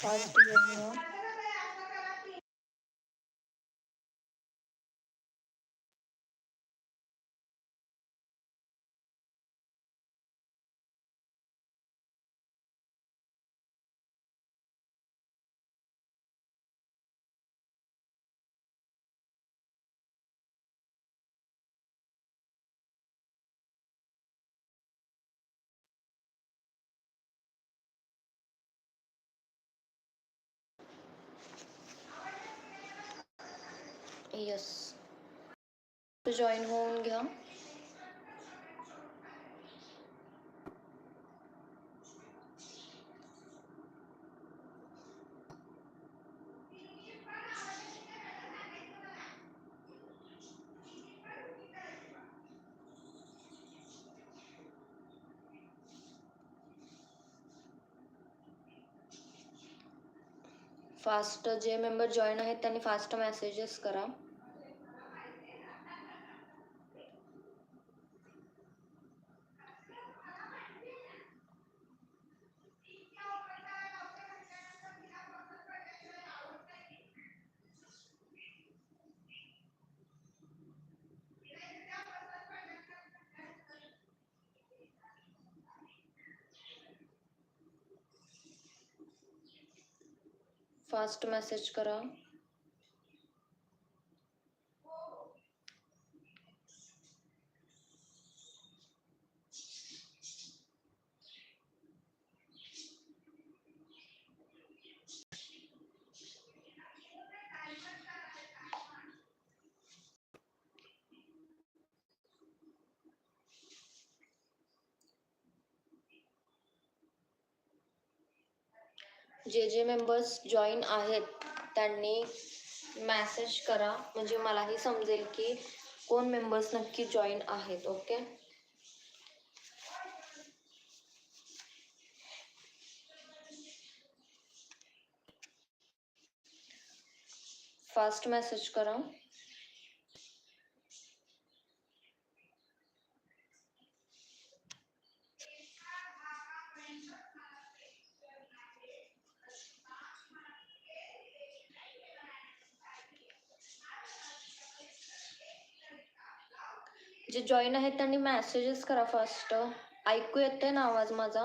Fast yes join होऊन घ्या. Fast जे मेंबर जॉईन आहेत त्यांनी फास्ट मेसेजेस करा. फास्ट मेसेज करा. जे जे मेंबर्स जॉईन आहेत त्यांनी मॅसेज करा. म्हणजे मलाही समजेल की कोण मेंबर्स नक्की जॉईन आहेत ओके फास्ट मेसेज करा. जे जॉईन आहेत त्यांनी मेसेजेस करा फास्ट ऐकू येते ना आवाज माझा?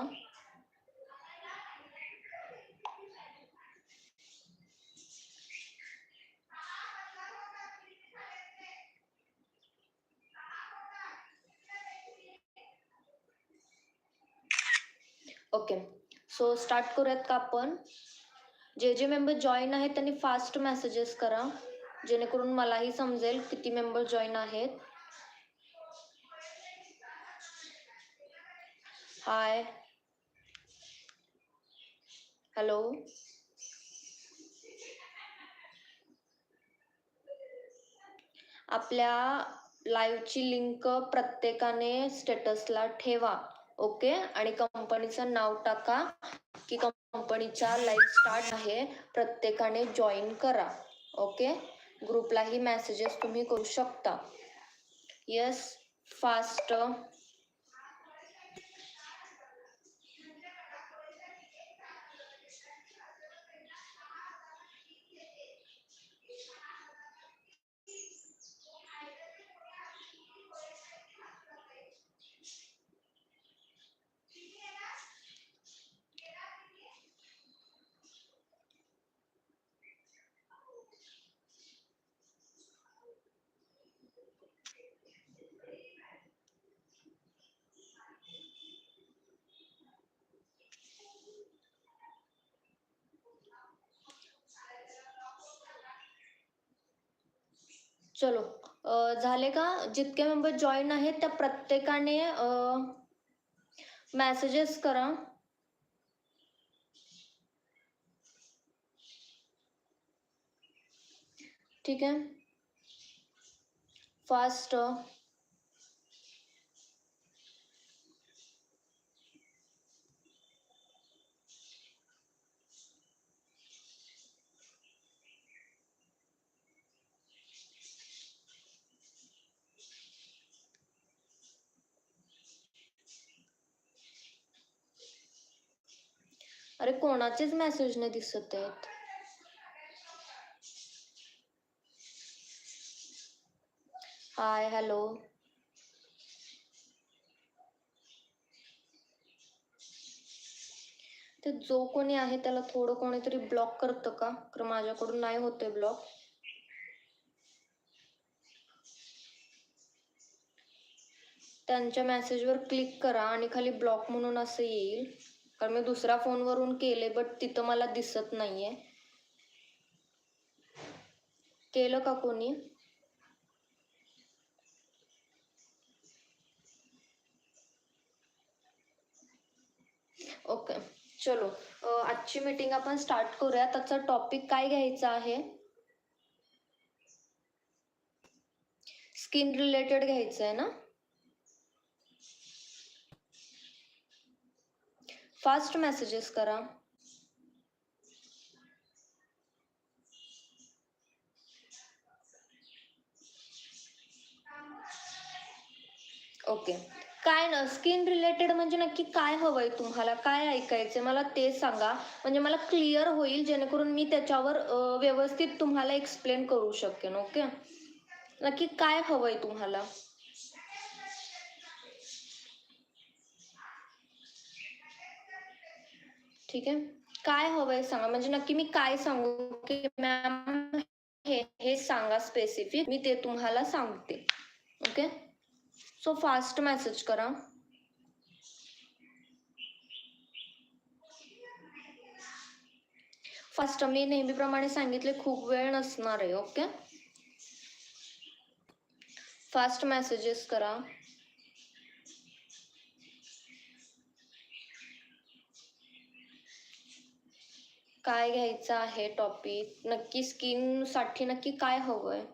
ओके सो स्टार्ट करूयात का आपण? जे जे मेंबर जॉईन आहेत त्यांनी फास्ट मेसेजेस करा. जेणेकरून मलाही समजेल किती मेंबर जॉईन आहेत. हाय हॅलो आपल्या लाईव्हची लिंक प्रत्येकाने स्टेटसला ठेवा ओके आणि कंपनीचं नाव टाका की कंपनीच्या लाईव्ह स्टार्ट आहे प्रत्येकाने जॉईन करा ओके ग्रुपलाही मेसेजेस तुम्ही करू शकता. येस फास्ट चलो झाले का? जितके मेंबर जॉईन आहेत त्या प्रत्येकाने मेसेजेस करा. ठीक है फास्ट अरे कोणाचेच मेसेज नाही दिसत आहेत. हाय हॅलो ते जो कोणी आहे त्याला थोडं कोणीतरी ब्लॉक करतं का? तर माझ्याकडून नाही होते ब्लॉक त्यांच्या मेसेजवर क्लिक करा आणि खाली ब्लॉक म्हणून असं येईल. कारण मी दुसऱ्या फोनवरून केले बट तिथं मला दिसत नाहीये. केलं का कोणी? ओके चलो. आजची मीटिंग आपण स्टार्ट करूया. त्याचा टॉपिक काय घ्यायचा आहे? स्किन रिलेटेड घ्यायचं आहे ना? फास्ट मेसेजेस करा. ओके काय ना स्किन रिलेटेड म्हणजे नक्की काय हवंय तुम्हाला? काय ऐकायचं मला ते सांगा. म्हणजे मला क्लिअर होईल जेणेकरून मी त्याच्यावर व्यवस्थित तुम्हाला एक्सप्लेन करू शकेन ओके नक्की काय हवंय तुम्हाला? ठीक आहे? काय हवंय सांगा? म्हणजे नक्की मी काय सांगू? की मॅम हे हे सांगा स्पेसिफिक मी ते तुम्हाला सांगते. ओके सो फास्ट मेसेज करा. फास्ट मी नेहमीप्रमाणे सांगितले खूप वेळ नसणार आहे ओके फास्ट मेसेजेस करा. काय घ्यायचं आहे टॉपिक नक्की स्किनसाठी नक्की काय हवंय?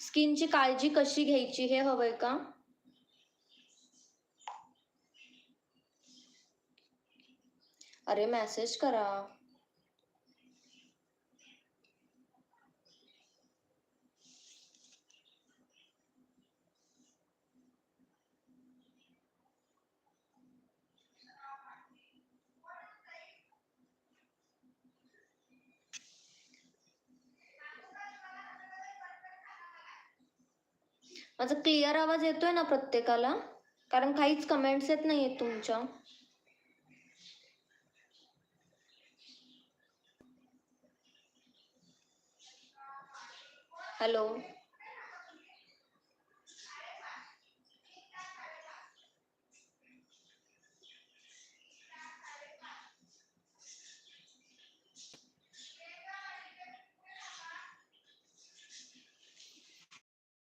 स्किनची काळजी कशी घ्यायची हे हवंय का? अरे मेसेज करा. माझा क्लिअर आवाज येतोय ना प्रत्येकाला? कारण काहीच कमेंट्स येत नाहीयेत तुमच्या. हॅलो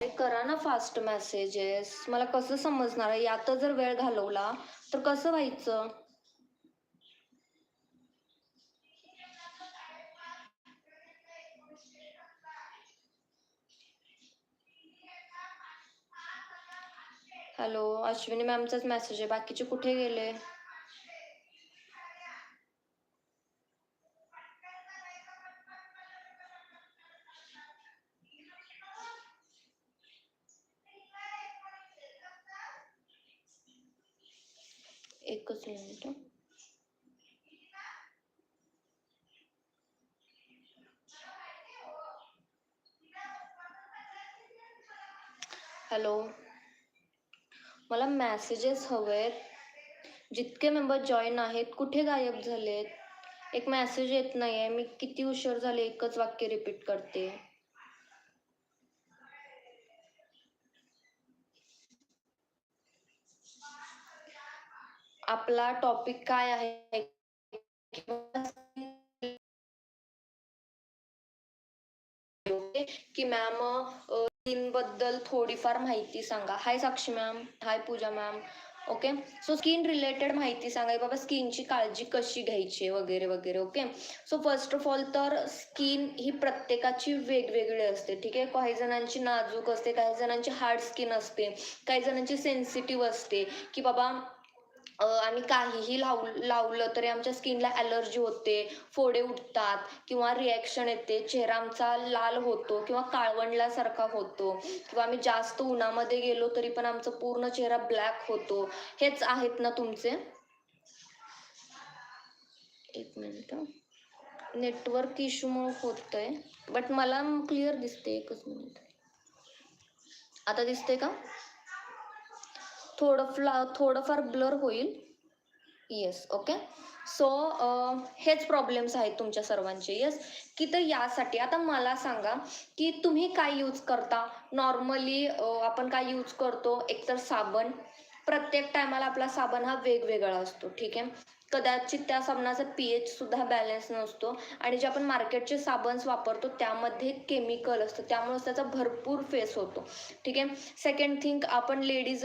करा ना फास्ट मेसेजेस मला कसं समजणार यात जर वेळ घालवला तर कसं व्हायचं? हॅलो अश्विनी मॅमचाच मेसेज आहे. बाकीचे कुठे गेले एकच मिनिट हं. हॅलो मला मेसेजेस हवेत. जितके मेंबर जॉईन आहेत कुठे गायब झालेत? एक मेसेज येत नाहीये. मी किती उशीर झाले एकच वाक्य रिपीट करते. आपला टॉपिक काय आहे? की मॅम स्किनबद्दल थोडीफार माहिती सांगा. Hi Sakshi ma'am hi Pooja ma'am okay so skin related माहिती सांगा. की बाबा स्किनची काळजी कशी घ्यायची वगैरे वगैरे okay so first of all तर स्किन ही प्रत्येकाची वेगवेगळी असते ठीक आहे? काही जणांची नाजूक असते काही जणांची हार्ड स्किन असते काही जणांची सेन्सिटिव्ह असते की बाबा आम्ही काहीही लाव लावलं तरी आमच्या स्किनला ॲलर्जी होते फोडे उठतात किंवा रिॲक्शन येते चेहरा आमचा लाल होतो किंवा काळवंडल्यासारखा होतो किंवा आम्ही जास्त उन्हामध्ये गेलो तरी पण आमचा पूर्ण चेहरा ब्लॅक होतो. हेच आहेत ना तुमचे? एक मिनिट नेटवर्क इश्यूमुळे होतंय बट मला क्लिअर दिसते एकच मिनिट. आता दिसते का? थोडं फ्ला थोडंफार ब्लर होईल. येस ओके सो हेच प्रॉब्लेम्स आहेत तुमच्या सर्वांचे येस की तर यासाठी आता मला सांगा की तुम्ही काय यूज करता? नॉर्मली आपण काय यूज करतो? एकतर साबण. प्रत्येक टायमाला आपला साबण हा वेगवेगळा असतो ठीक आहे? कदाचित त्या साबणाचा पी एच सुद्धा बॅलन्स नसतो आणि जे आपण मार्केटचे साबन्स वापरतो त्यामध्ये केमिकल असतं. त्यामुळे त्याचा भरपूर फेस होतो ठीक आहे? सेकंड थिंग आपण लेडीज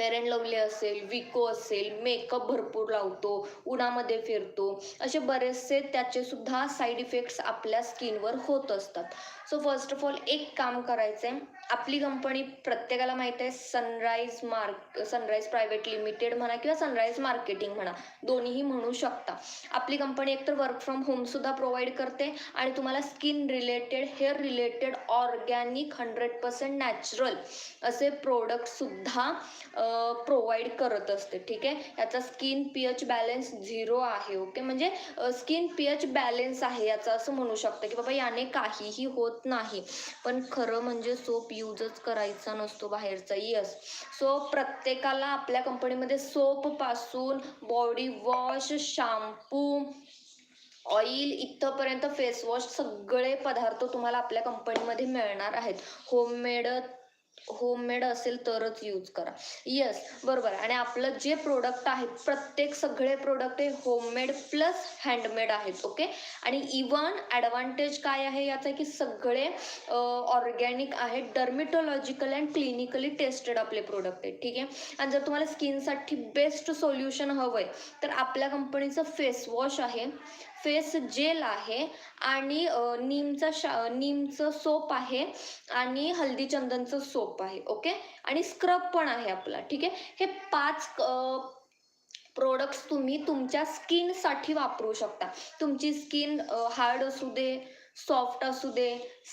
फेअर अँड लवली असेल विको असेल मेकअप भरपूर लावतो उन्हामध्ये फिरतो असे बरेचसे त्याचे सुद्धा साईड इफेक्ट्स आपल्या स्किनवर होत असतात. सो फर्स्ट ऑफ ऑल एक काम करायचं आहे आपली कंपनी प्रत्येकाला माहीत आहे Sunrise mark Sunrise private limited म्हणा किंवा सनराईज मार्केटिंग म्हणा दोन्हीही म्हणू शकता. आपली कंपनी एकतर वर्क फ्रॉम होमसुद्धा प्रोव्हाइड करते आणि तुम्हाला skin related hair related organic hundred percent natural असे प्रोडक्टसुद्धा प्रोव्हाइड करत असते ठीक आहे? याचा skin P H balance zero आहे ओके म्हणजे स्किन पी एच बॅलेन्स आहे याचं असं म्हणू शकतं की बाबा याने काहीही होत नाही. पण खरं म्हणजे सोप यूजच करायचा नसतो बाहेरचा यस सो प्रत्येकाला आपल्या कंपनीमध्ये सोपपासून बॉडी वॉश शॅम्पू ऑइल इथंपर्यंत फेस वॉश सगळे पदार्थ तुम्हाला आपल्या कंपनीमध्ये मिळणार आहेत. होममेड होममेड असेल तरच यूज करा. येस बरोबर. आणि आपलं जे प्रोडक्ट आहेत प्रत्येक सगळे प्रोडक्ट हे होममेड प्लस हँडमेड आहेत ओके आणि इवन ॲडव्हान्टेज काय आहे याचा की सगळे ऑर्गॅनिक आहेत डर्मिटॉलॉजिकल अँड क्लिनिकली टेस्टेड आपले प्रोडक्ट आहेत ठीक आहे? आणि जर तुम्हाला स्किनसाठी बेस्ट सोल्युशन हवं आहे तर आपल्या कंपनीचं फेस वॉश आहे फेस जेल आहे आणि नीमचा शा नीमचं सोप आहे आणि हल्दी चंदनचं सोप आहे ओके? आणि स्क्रब पण आहे आपला ठीक आहे? हे पाच प्रोडक्ट्स तुम्ही तुमच्या स्किनसाठी वापरू शकता. तुमची स्किन हार्ड असू दे सॉफ्ट असू दे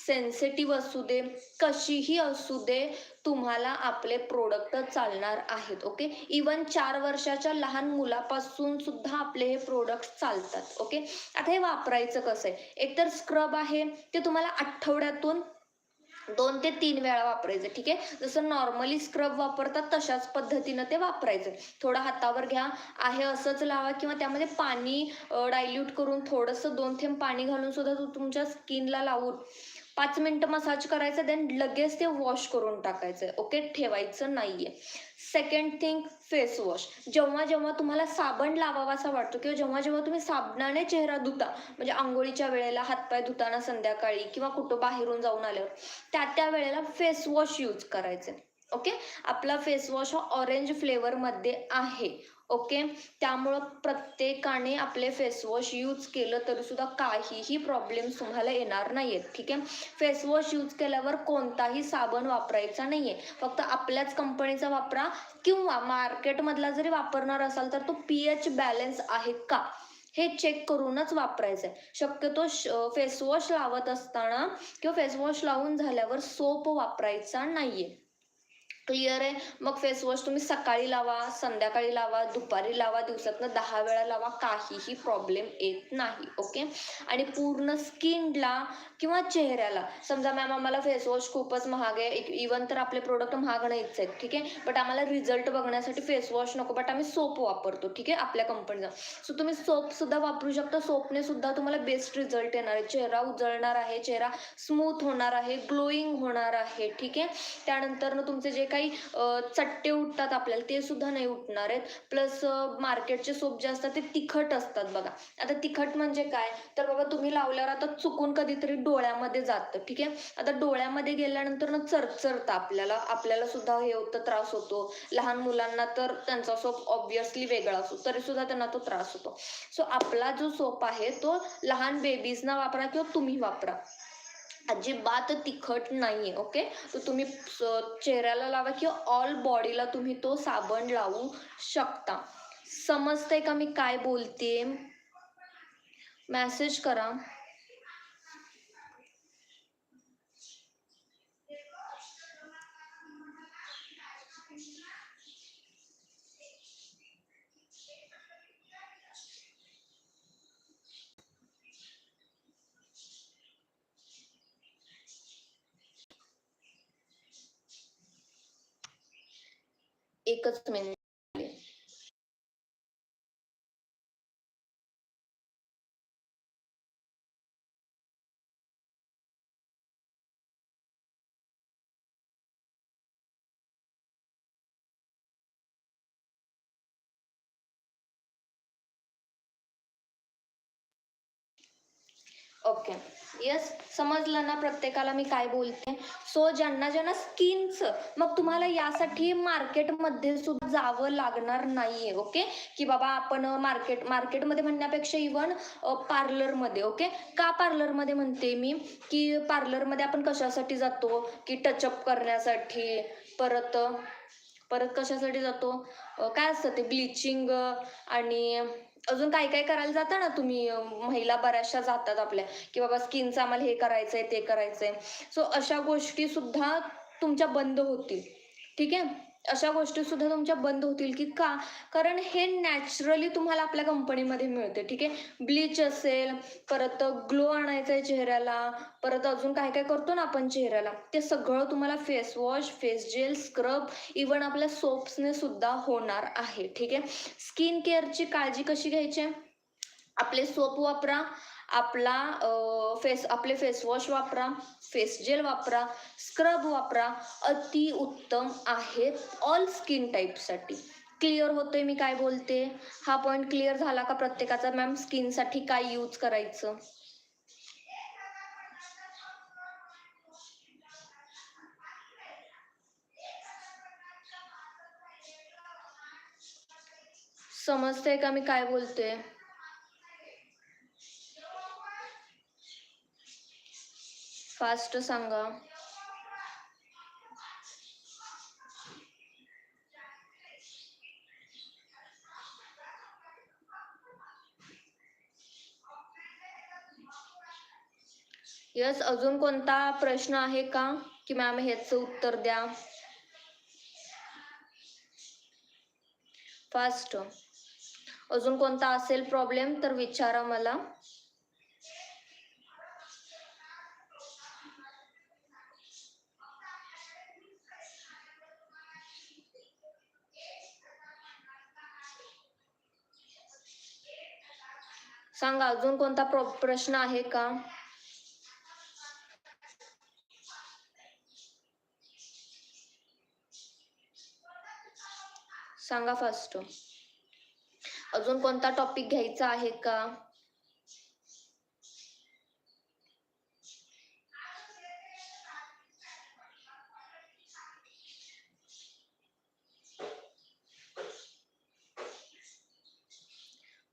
सेन्सिटिव्ह असू दे कशीही असू दे तुम्हाला आपले प्रोडक्ट चालणार आहेत ओके इवन चार वर्षाच्या लहान मुलापासून सुद्धा आपले हे प्रोडक्ट चालतात ओके आता हे वापरायचं कसं आहे? एकतर स्क्रब आहे ते तुम्हाला आठवड्यातून दोन ते तीन वेळा वापरायचं ठीक आहे? जसं नॉर्मली स्क्रब वापरतात तशाच पद्धतीनं ते वापरायचं. थोडं हातावर घ्या. आहे असंच लावा किंवा त्यामध्ये पाणी डायल्यूट करून थोडंसं दोन थेंब पाणी घालून सुद्धा तुमच्या स्किनला लावून पाच मिनिटं मसाज करायचं देन लगेच ते वॉश करून टाकायचं. ओके ठेवायचं नाहीये. सेकंड थिंग फेस वॉश जेव्हा जेव्हा तुम्हाला साबण लावावासा वाटतो किंवा जेव्हा जेव्हा तुम्ही साबणाने चेहरा धुता म्हणजे आंघोळीच्या वेळेला हातपाय धुताना संध्याकाळी किंवा कुठं बाहेरून जाऊन आल्यावर त्या त्या वेळेला फेस वॉश यूज करायचे. ओके आपला फेस वॉश हा ऑरेंज फ्लेवरमध्ये आहे. ओके? त्यामुळं प्रत्येकाने आपले फेसवॉश यूज केलं तरी सुद्धा काहीही प्रॉब्लेम्स तुम्हाला येणार नाही आहेत ठीक आहे? फेसवॉश यूज केल्यावर कोणताही साबण वापरायचा नाही आहे फक्त आपल्याच कंपनीचा वापरा किंवा मार्केटमधला जरी वापरणार असाल तर तो पी एच बॅलन्स आहे का? हे चेक करूनच वापरायचं आहे शक्यतो फेसवॉश लावत असताना किंवा फेसवॉश लावून झाल्यावर सोप वापरायचा नाहीये. क्लिअर आहे. मग फेस वॉश तुम्ही सकाळी लावा संध्याकाळी लावा दुपारी लावा दिवसातनं दहा वेळा लावा काहीही प्रॉब्लेम येत नाही ओके आणि पूर्ण स्किनला किंवा चेहऱ्याला समजा मॅम आम्हाला फेस वॉश खूपच महाग आहे इवन तर आपले प्रोडक्ट महाग नाहीच आहेत ठीक आहे? बट आम्हाला रिझल्ट बघण्यासाठी फेस वॉश नको बट आम्ही सोप वापरतो ठीक आहे? आपल्या कंपनीचा सो तुम्ही सोप सुद्धा वापरू शकता सोपने सुद्धा तुम्हाला बेस्ट रिझल्ट येणार आहे. चेहरा उजळणार आहे चेहरा स्मूथ होणार आहे ग्लोईंग होणार आहे ठीक आहे? त्यानंतर तुमचे जे काही काही चट्टे उठतात आपल्याला ते सुद्धा नाही उठणार आहेत. प्लस मार्केटचे सोप जे असतात ते तिखट असतात बघा. आता तिखट म्हणजे काय? तर बाबा तुम्ही लावल्यावर आता चुकून कधीतरी डोळ्यामध्ये जातं ठीक आहे? आता डोळ्यामध्ये गेल्यानंतर ना चरचरतं आपल्याला. आपल्याला सुद्धा हे होतं त्रास होतो. लहान मुलांना तर त्यांचा सोप ऑब्विसली वेगळा असतो. तरी सुद्धा त्यांना तो त्रास होतो. सो आपला जो सोप आहे तो लहान बेबीजना वापरा किंवा तुम्ही वापरा. अजिबात तिखट नाही आहे ओके? तर तुम्ही चेहऱ्याला लावा किंवा ऑल बॉडीला तुम्ही तो साबण लावू शकता. समजतंय का मी काय बोलते मॅसेज करा. एकच मिनिट ओके येस समजलं ना प्रत्येकाला मी काय बोलते? सो ज्यांना ज्यांना स्किनचं मग तुम्हाला यासाठी मार्केटमध्ये सुद्धा जावं लागणार नाहीये ओके की बाबा आपण मार्केट मार्केटमध्ये म्हणण्यापेक्षा इवन पार्लरमध्ये ओके का पार्लरमध्ये म्हणते मी? की पार्लरमध्ये आपण कशासाठी जातो? की टचअप करण्यासाठी परत परत कशासाठी जातो? काय असतं ते? ब्लिचिंग आणि अजून काय काय करायला जाता ना तुम्ही? महिला बऱ्याचशा जातात आपल्या. की बाबा स्किनचं आम्हाला हे करायचंय ते करायचंय. सो अशा गोष्टी सुद्धा तुमच्या बंद होतील. ठीक आहे? अशा गोष्टी सुद्धा तुमच्या बंद होतील की का? कारण हे नॅचरली तुम्हाला आपल्या कंपनीमध्ये मिळते ठीक आहे? ब्लीच असेल परत ग्लो आणायचा आहे चेहऱ्याला परत अजून काय काय करतो ना आपण चेहऱ्याला ते सगळं तुम्हाला face wash face gel scrub even आपल्या सोप्सने सुद्धा होणार आहे ठीक आहे? स्किन केअरची काळजी कशी घ्यायची आहे? आपले सोप वापरा आपला फेस आपले फेसवॉश वापरा फेस जेल वापरा स्क्रब वापरा. अति उत्तम आहेत ऑल स्किन टाईपसाठी क्लिअर होतोय मी काय बोलते? हा पॉईंट क्लिअर झाला का प्रत्येकाचा? मॅम स्किनसाठी काय यूज करायचं? समजतंय का मी काय बोलते? फास्ट सांगा. यस अजून कोणता प्रश्न आहे का? की मॅम ह्याचं उत्तर द्या. फास्ट. अजून कोणता असेल प्रॉब्लेम तर विचारा मला. सांगा अजून कोणता प्रश्न आहे का? सांगा फास्ट अजून कोणता टॉपिक घ्यायचा आहे का?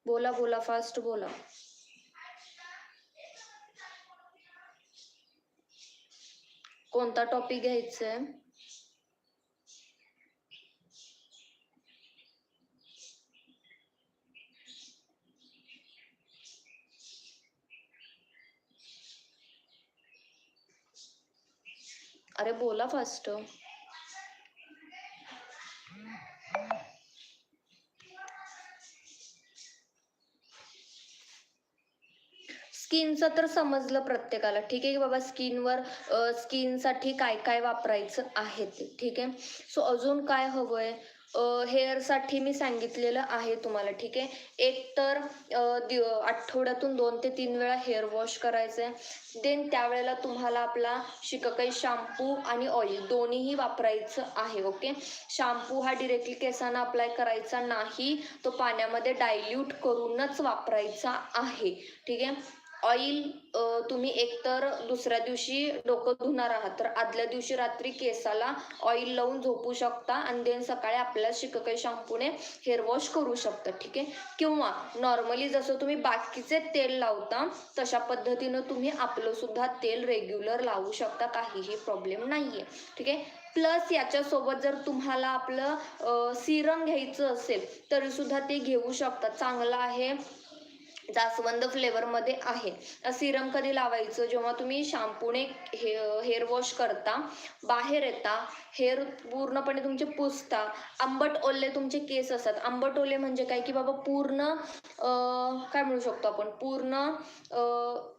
बोला बोला फास्ट बोला. कोणता टॉपिक घ्यायचा आहे अरे बोला फास्ट स्किनचं तर समजलं प्रत्येकाला. ठीक आहे की बाबा स्किनवर स्किनसाठी काय काय वापरायचं आहे ते. ठीक आहे? सो अजून काय हवंय? हेअरसाठी मी सांगितलेलं आहे तुम्हाला. ठीक आहे? एक तर आठवड्यातून दोन ते तीन वेळा हेअर वॉश करायचं आहे देन त्यावेळेला तुम्हाला आपला शिककाई शॅम्पू आणि ऑइल दोन्हीही वापरायचं आहे ओके? शॅम्पू हा डिरेक्टली केसांना अप्लाय करायचा नाही. तो पाण्यामध्ये डायल्यूट करूनच वापरायचा आहे. ठीक आहे? ऑइल तुम्ही एकतर दुसऱ्या दिवशी डोकं धुणार आहात तर आदल्या दिवशी रात्री केसाला ऑइल लावून झोपू शकता आणि देन सकाळी आपल्या शिककाई शॅम्पूने हेअर वॉश करू शकता ठीक आहे? किंवा नॉर्मली जसं तुम्ही बाकीचे तेल लावता तशा पद्धतीनं तुम्ही आपलं सुद्धा तेल रेग्युलर लावू शकता काहीही प्रॉब्लेम नाही आहे ठीक आहे? प्लस याच्यासोबत जर तुम्हाला आपलं सिरम घ्यायचं असेल तरीसुद्धा ते घेऊ शकता. चांगलं आहे जास्वंद फ्लेवरमध्ये आहे. सिरम कधी लावायचं? जेव्हा तुम्ही शॅम्पूने हे हेअर वॉश करता बाहेर येता हेअर पूर्णपणे तुमचे पुसता आंबट ओले तुमचे केस असतात. आंबट ओले म्हणजे काय? की बाबा पूर्ण काय म्हणू शकतो आपण? पूर्ण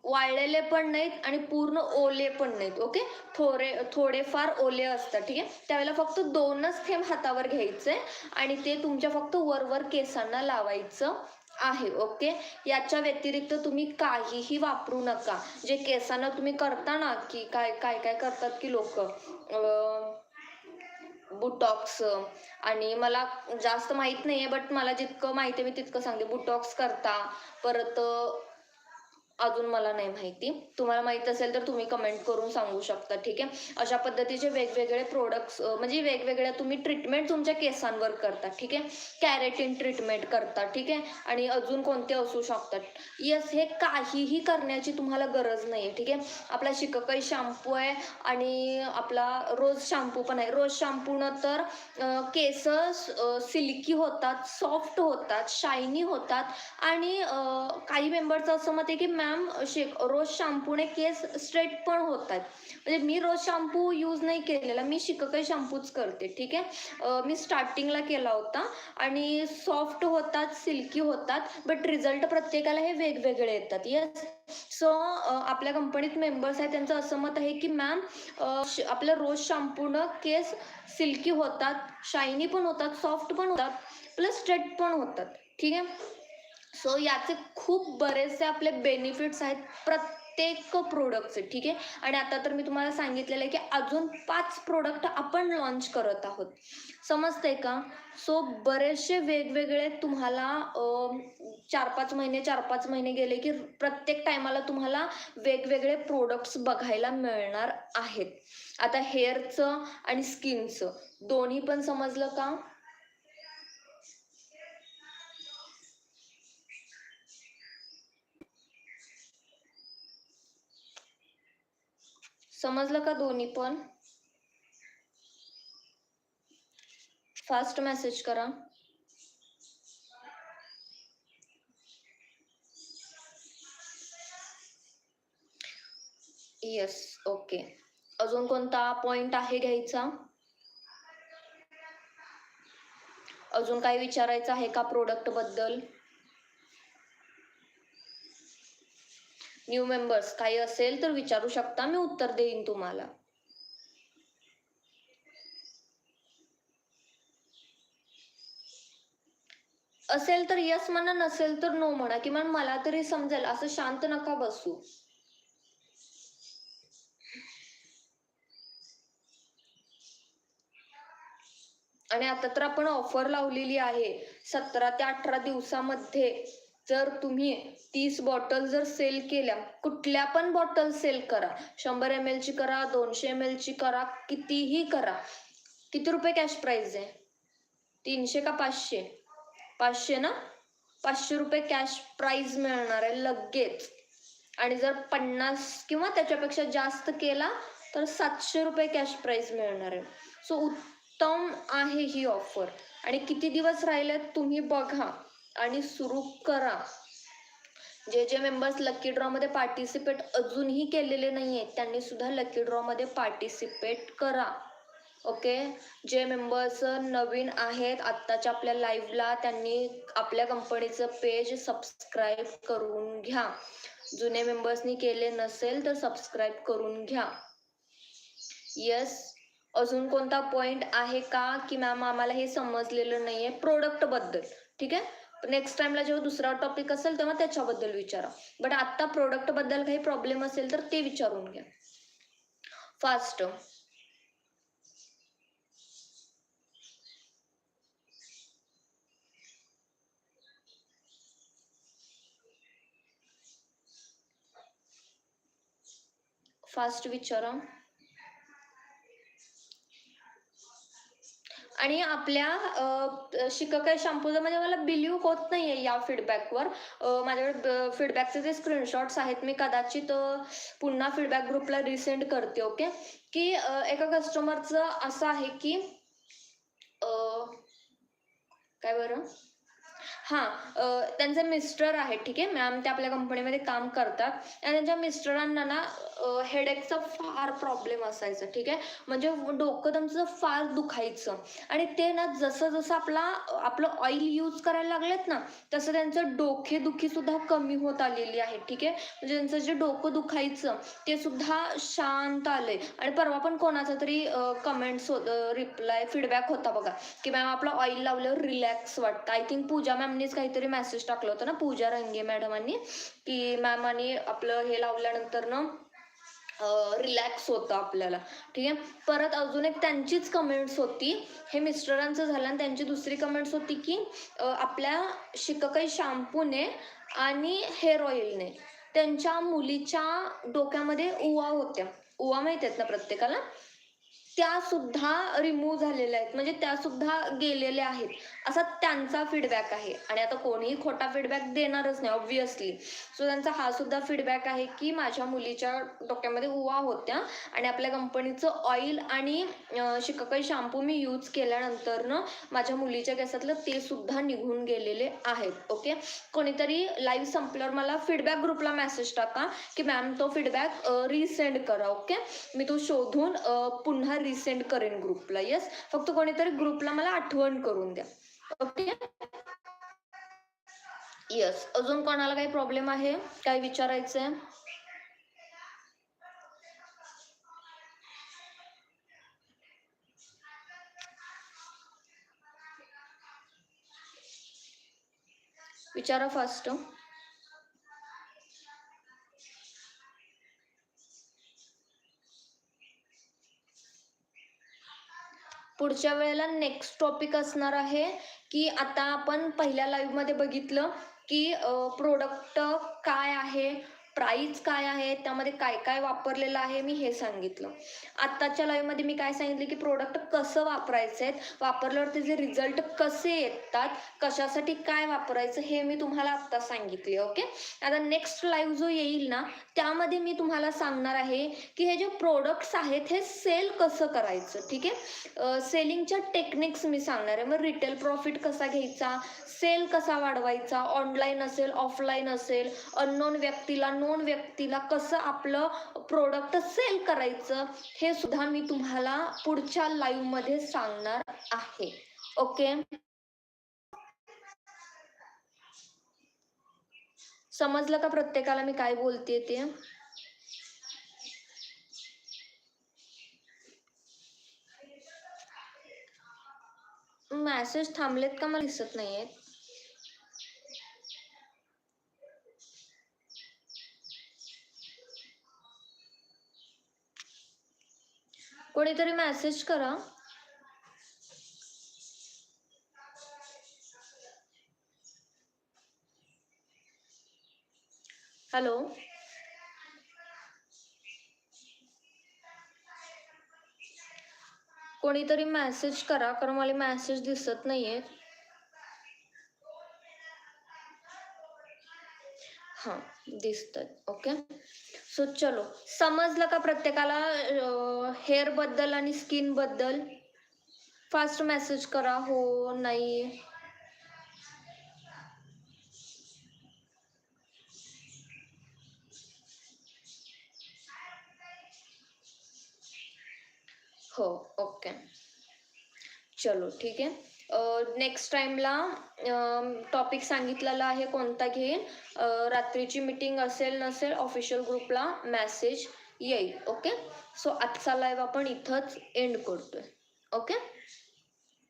वाळलेले पण नाहीत आणि पूर्ण ओले पण नाहीत ओके? थोडे थोडेफार ओले असतात ठीक आहे? त्यावेळेला फक्त दोनच थेंब हातावर घ्यायचे आणि ते तुमच्या फक्त वरवर केसांना लावायचं. आहे ओके याच्या व्यतिरिक्त तुम्ही काहीही वापरू नका. जे केसांना तुम्ही करता ना की काय काय काय करतात की लोक बुटॉक्स आणि मला जास्त माहीत नाही आहे बट मला जितकं माहिती आहे मी तितकं सांगते. बुटॉक्स करता परत अजून मला नाही माहिती. तुम्हाला माहीत असेल तर तुम्ही कमेंट करून सांगू शकता ठीक आहे? अशा पद्धतीचे वेगवेगळे प्रोडक्ट्स म्हणजे वेगवेगळ्या तुम्ही ट्रीटमेंट तुमच्या केसांवर करता ठीक आहे? कॅरेटिन ट्रीटमेंट करता ठीक आहे? आणि अजून कोणते असू शकतात? यस हे काहीही करण्याची तुम्हाला गरज नाही आहे ठीक आहे? आपला शिककाई शॅम्पू आहे आणि आपला रोज शॅम्पू पण आहे. रोज शॅम्पूनं तर केस सिल्की होतात सॉफ्ट होतात शायनी होतात आणि काही मेंबरचं असं मत आहे की मॅम शेक रोज शॅम्पूने केस स्ट्रेट पण होतात. म्हणजे मी रोज शॅम्पू यूज नाही केलेला मी शिककाई शॅम्पूच करते ठीक आहे? मी स्टार्टिंगला केला होता आणि सॉफ्ट होतात सिल्की होतात बट रिझल्ट प्रत्येकाला हे वेगवेगळे येतात. येस सो आपल्या कंपनीत मेंबर्स आहेत त्यांचं असं मत आहे की मॅम आपल्या रोज शॅम्पूनं केस सिल्की होतात शायनी पण होतात सॉफ्ट पण होतात प्लस स्ट्रेट पण होतात. ठीक आहे? सो याचे खूप बरेचसे आपले बेनिफिट्स आहेत. प्रत्येक प्रोडक्टचे ठीक आहे? आणि आता तर मी तुम्हाला सांगितलेलं आहे की अजून पाच प्रोडक्ट आपण लॉन्च करत आहोत. समजते का? सो बरेचसे वेगवेगळे तुम्हाला चार पाच महिने चार पाच महिने गेले की प्रत्येक टायमाला तुम्हाला वेगवेगळे प्रोडक्ट्स बघायला मिळणार आहेत. आता हेअरचं आणि स्किनचं दोन्ही पण समजलं का? समजलं का दोन्ही पण? फास्ट मेसेज करा. येस ओके अजून कोणता पॉइंट आहे घ्यायचा? अजून काही विचारायचं आहे का प्रोडक्टबद्दल? न्यू मेंबर्स काही असेल तर विचारू शकता. मी उत्तर देईन तुम्हाला. असेल तर यस म्हणा नसेल तर नो म्हणा. किमान मला तरी समजेल. असं शांत नका बसू. आणि आता तर आपण ऑफर लावलेली आहे. सतरा ते अठरा दिवसामध्ये. जर तुम्ही तीस बॉटल जर सेल केल्या कुठल्या पण बॉटल सेल करा. शंभर एम एलची करा दोनशे एम एलची करा कितीही करा. किती रुपये कॅश प्राईज आहे? तीनशे का पाचशे? पाचशे ना? पाचशे रुपये कॅश प्राईज मिळणार आहे लगेच. आणि जर पन्नास किंवा त्याच्यापेक्षा जास्त केला तर सातशे रुपये कॅश प्राईज मिळणार आहे. सो उत्तम आहे ही ऑफर आणि किती दिवस राहिले तुम्ही बघा. आणि सुरू करा. जे जे मेंबर्स लकी ड्रॉमध्ये पार्टिसिपेट अजूनही केलेले नाही आहेत त्यांनी सुद्धा लकी ड्रॉमध्ये पार्टिसिपेट करा. ओके जे मेंबर्स नवीन आहेत आत्ताच्या आपल्या लाईव्हला त्यांनी आपल्या कंपनीचं पेज सबस्क्राईब करून घ्या. जुने मेंबर्सनी केले नसेल तर सबस्क्राईब करून घ्या. येस अजून कोणता पॉइंट आहे का? की मॅम आम्हाला हे समजलेलं नाही आहे प्रोडक्टबद्दल ठीक आहे? नेक्स्ट टाइमला जेव्हा दुसरा टॉपिक असेल तेव्हा त्याच्याबद्दल विचारा. बट आत्ता प्रोडक्टबद्दल काही प्रॉब्लेम असेल तर ते विचारून घ्या. फास्ट फास्ट विचारा. आणि आपल्या अ, शिकाकाई शॅम्पूचं म्हणजे मला बिलीव होत नाही आहे या फीडबॅकवर माझ्याकडे फीडबॅकचे जे स्क्रीनशॉट्स आहेत मी कदाचित पुन्हा फीडबॅक ग्रुपला रिसेंड करते ओके की एका कस्टमरचं असं आहे की काय बरं? हां त्यांचे मिस्टर आहेत ठीक आहे? मॅम ते आपल्या कंपनीमध्ये काम करतात. आणि त्यांच्या मिस्टरांना ना हेडेकचा फार प्रॉब्लेम असायचा ठीक आहे? म्हणजे डोकं त्यांचं फार दुखायचं. आणि ते ना जसं जसं आपला आपलं ऑइल यूज करायला लागलेत ना तसं त्यांचं डोकेदुखीसुद्धा कमी होत आलेली आहे ठीक आहे? म्हणजे त्यांचं जे डोकं दुखायचं ते सुद्धा शांत आलंय. आणि परवा पण कोणाचा तरी कमेंट्स होत रिप्लाय फीडबॅक होता बघा की मॅम आपलं ऑइल लावल्यावर रिलॅक्स वाटतं. आय थिंक पूजा मॅम मॅमनीच काहीतरी मेसेज टाकलं होतं ना पूजा रंगे मॅडमांनी की मॅम आणि आपलं हे लावल्यानंतर ना रिलॅक्स होतं आपल्याला. ठीक आहे? परत अजून एक त्यांचीच कमेंट्स होती. हे मिस्टरांचं झालं आणि त्यांची दुसरी कमेंट्स होती की अ, आपल्या शिकाकाई शॅम्पूने आणि हेअर ऑइलने त्यांच्या मुलीच्या डोक्यामध्ये उवा होत्या. उवा माहीत आहेत ना प्रत्येकाला? त्या सुद्धा रिमूव्ह झालेल्या आहेत. म्हणजे त्या सुद्धा गेलेल्या आहेत. असा त्यांचा फीडबॅक आहे. आणि आता कोणीही खोटा फीडबॅक देणारच नाही ऑब्विसली सो त्यांचा हा सुद्धा फीडबॅक आहे की माझ्या मुलीच्या डोक्यामध्ये उवा होत्या. आणि आपल्या कंपनीचं ऑइल आणि अं, शिकाकाई शॅम्पू मी यूज केल्यानंतरनं माझ्या मुलीच्या केसातलं ते सुद्धा निघून गेलेले आहेत. ओके कोणीतरी लाईव्ह संपल्यावर मला फीडबॅक ग्रुपला मेसेज टाका की मॅम तो फीडबॅक रिसेंड करा. ओके मी तो शोधून पुन्हा रिसेंड करेन ग्रुपला येस फक्त कोणीतरी ग्रुपला मला आठवण करून द्या. ओके येस अजून कोणाला काही प्रॉब्लेम आहे? काय विचारायचंय? विचारा फास्ट पुढच्या वेळेला नेक्स्ट टॉपिक असणार आहे की आता आपण पहिल्या लाईव्हमध्ये बघितलं की प्रोडक्ट काय आहे प्राईस काय आहे त्यामध्ये काय काय वापरलेलं आहे मी हे सांगितलं. आत्ताच्या लाईव्हमध्ये मी काय सांगितलं की प्रोडक्ट कसं वापरायचं आहेत वापरल्यावर त्याचे रिझल्ट कसे येतात कशासाठी काय वापरायचं हे मी तुम्हाला आत्ता सांगितले ओके आता नेक्स्ट लाईव्ह जो येईल ना त्यामध्ये मी तुम्हाला सांगणार आहे की हे जे प्रोडक्ट्स आहेत हे सेल कसं करायचं ठीक आहे? सेलिंगच्या टेक्निक्स मी सांगणार आहे. मग रिटेल प्रॉफिट कसा घ्यायचा सेल कसा वाढवायचा ऑनलाईन असेल ऑफलाईन असेल अननोन व्यक्तीला अननोन व्यक्तीला कसं आपलं प्रोडक्ट सेल करायचं हे सुद्धा मी तुम्हाला पुढच्या लाईव्हमध्ये सांगणार आहे. ओके समजलं का प्रत्येकाला मी काय बोलते ते? मॅसेज थांबलेत का? मला दिसत नाहीयेत. कोणीतरी मेसेज करा. हॅलो कोणीतरी मेसेज करा कारण मला मेसेज दिसत नाहीये. हां दिसतात ओके सो चलो. समजलं का प्रत्येकाला हेअर बद्दल आणि स्किन बद्दल? फास्ट मेसेज करा, हो, नाही. हो ओके चलो, ठीक आहे. नेक्स्ट टाईमला टॉपिक सांगितलेला आहे कोणता घेईन. रात्रीची मीटिंग असेल नसेल ऑफिशियल ग्रुपला मॅसेज येईल ओके सो आजचा लाईव्ह आपण इथंच एंड करतोय ओके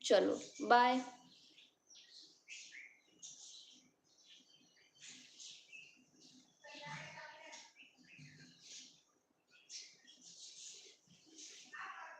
चलो बाय